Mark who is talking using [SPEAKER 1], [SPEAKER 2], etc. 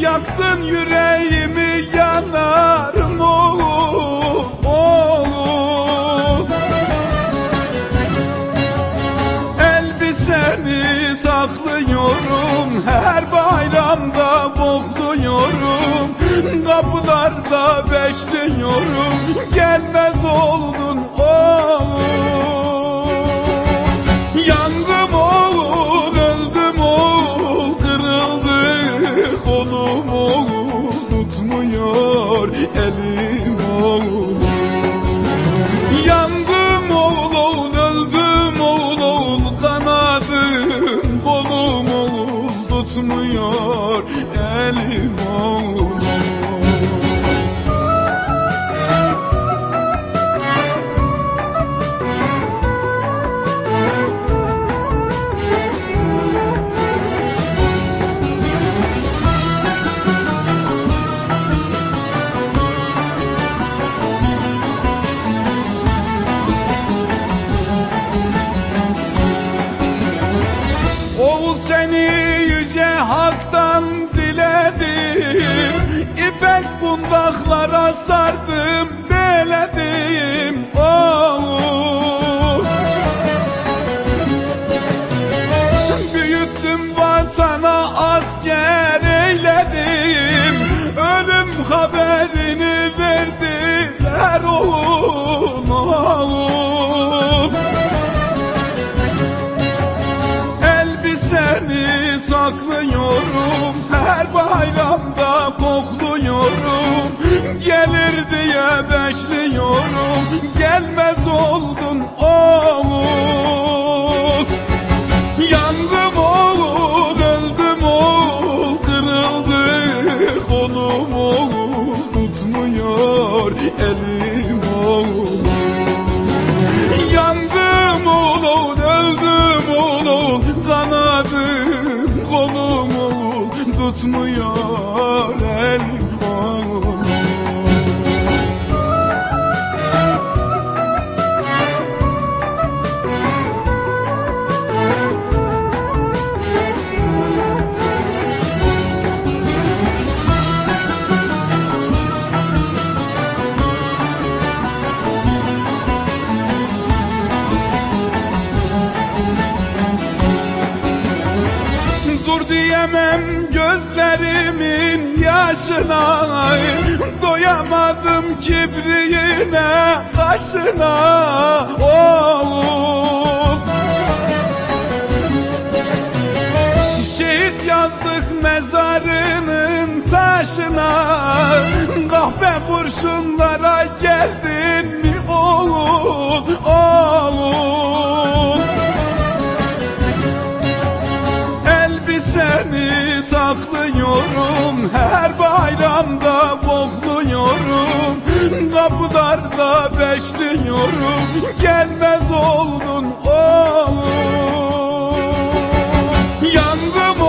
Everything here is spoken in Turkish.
[SPEAKER 1] Yaktın yüreğimi yanarım oğul oğul Elbiseni saklıyorum Her bayramda bokluyorum. Kapılarda bekliyorum Gelmez oldun Kırıldı seni yüce haktan diledim. İpek bundaklara sardım saklıyorum Her bayramda kokluyorum. Gelir diye bekliyorum. Gelmez oldun oğul. Yandım oğul, öldüm oğul. Kırıldı kolum oğul. Tutmuyor elim Tutmuyor Dur diyemem gözlerimin yaşına. Doyamadım kibriğine kaşına. Oğul Şehit yazdık mezarının taşına. Kahve kurşunlara geldin mi oğul? Oğul Elbiseni saklıyorum Her bayramda bokluyorum. Kapılarda bekliyorum Gelmez oldun oğul Yandım